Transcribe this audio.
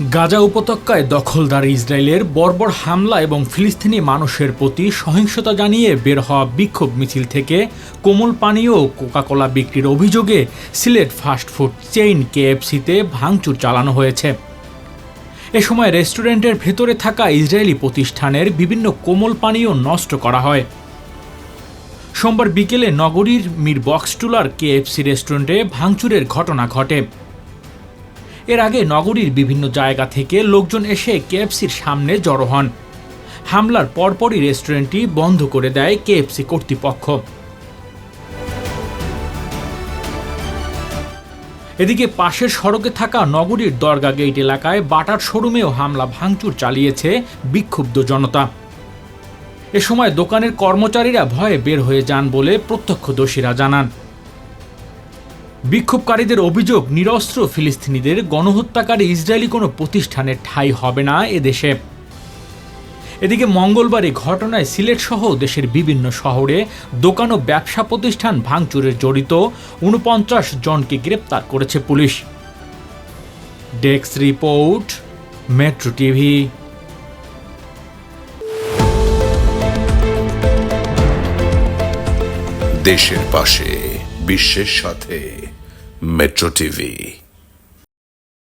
গাজা উপত্যকায় দখলদার ইসরায়েলের বর্বর হামলা এবং ফিলিস্তিনি মানুষের প্রতি সহিংসতা জানিয়ে বের হওয়া বিক্ষোভ মিছিল থেকে কোমল পানীয় ও কোকাকোলা বিক্রির অভিযোগে সিলেট ফাস্টফুড চেইন কেএফসিতে ভাঙচুর চালানো হয়েছে। এ সময় রেস্টুরেন্টের ভেতরে থাকা ইসরায়েলি প্রতিষ্ঠানের বিভিন্ন কোমল পানীয় নষ্ট করা হয়। সোমবার বিকেলে নগরীর মির বক্সটুলার কেএফসি রেস্টুরেন্টে ভাঙচুরের ঘটনা ঘটে। এর আগে নগরীর বিভিন্ন জায়গা থেকে লোকজন এসে কেএফসির সামনে জড়ো হন। হামলার পরপরই রেস্টুরেন্টটি বন্ধ করে দেয় কেএফসি কর্তৃপক্ষ। এদিকে পাশের সড়কে থাকা নগরীর দরগা গেট এলাকায় বাটার শোরুমেও হামলা ভাঙচুর চালিয়েছে বিক্ষুব্ধ জনতা। এ সময় দোকানের কর্মচারীরা ভয়ে বের হয়ে যান বলে প্রত্যক্ষদর্শীরা জানান। বিক্ষোভকারীদের অভিযোগ, নিরস্ত্র ফিলিস্তিনিদের গণহত্যাকারী ইসরায়েলি কোনো প্রতিষ্ঠানের ঠাঁই হবে না এদেশে। এদিকে মঙ্গলবার এই ঘটনায় সিলেট সহ দেশের বিভিন্ন শহরে দোকান ও ব্যবসা প্রতিষ্ঠান ভাঙচুরের জড়িত উনপঞ্চাশ জনকে গ্রেপ্তার করেছে police. Desk report, metro TV. দেশের পাশে, বিশ্বের সাথে। Metro TV